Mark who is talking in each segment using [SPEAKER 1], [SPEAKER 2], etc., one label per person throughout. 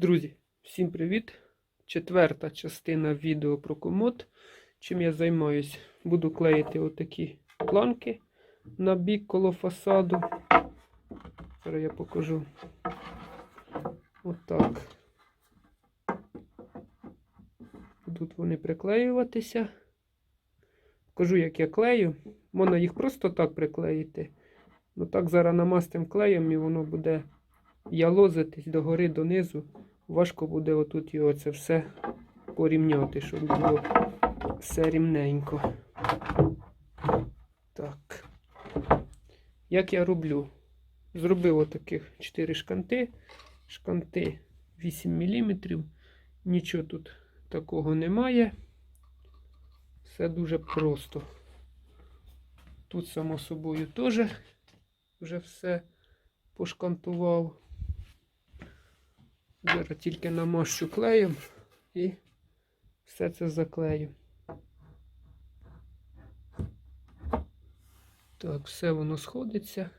[SPEAKER 1] Друзі, всім привіт! Четверта частина відео про комод. Чим я займаюсь? Буду клеїти отакі планки на бік коло фасаду. Зараз я покажу. Отак. Будуть вони приклеюватися. Покажу, як я клею. Можна їх просто так приклеїти. Ну так зараз намастим клеєм і воно буде ялозитись догори донизу. Важко буде отут його це все порівняти, щоб було все рівненько. Так. Як я роблю? Зробив отаких 4 шканти. Шканти 8 мм. Нічого тут такого немає. Все дуже просто. Тут, само собою, теж вже все пошкантував. Зараз тільки намащу клеєм і все це заклею. Так, все воно сходиться.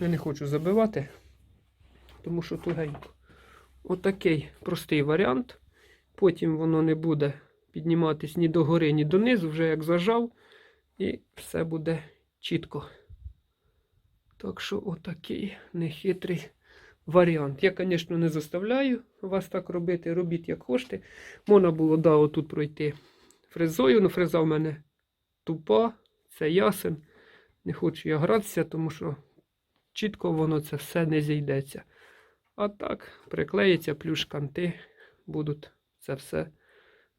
[SPEAKER 1] Я не хочу забивати, тому що тугенько. Отакий простий варіант. Потім воно не буде підніматись ні до гори, ні донизу, вже як зажав, і все буде чітко. Так що отакий нехитрий варіант. Я, звісно, не заставляю вас так робити. Робіть як хочете. Можна було, да, отут пройти фрезою, але фреза в мене тупа, це ясен. Не хочу я гратися, тому що чітко воно це все не зійдеться. А так, приклеїться, плюс шканти будуть це все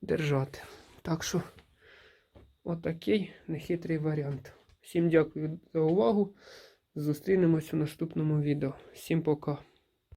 [SPEAKER 1] держати. Так що, отакий нехитрий варіант. Всім дякую за увагу. Зустрінемось у наступному відео. Всім пока.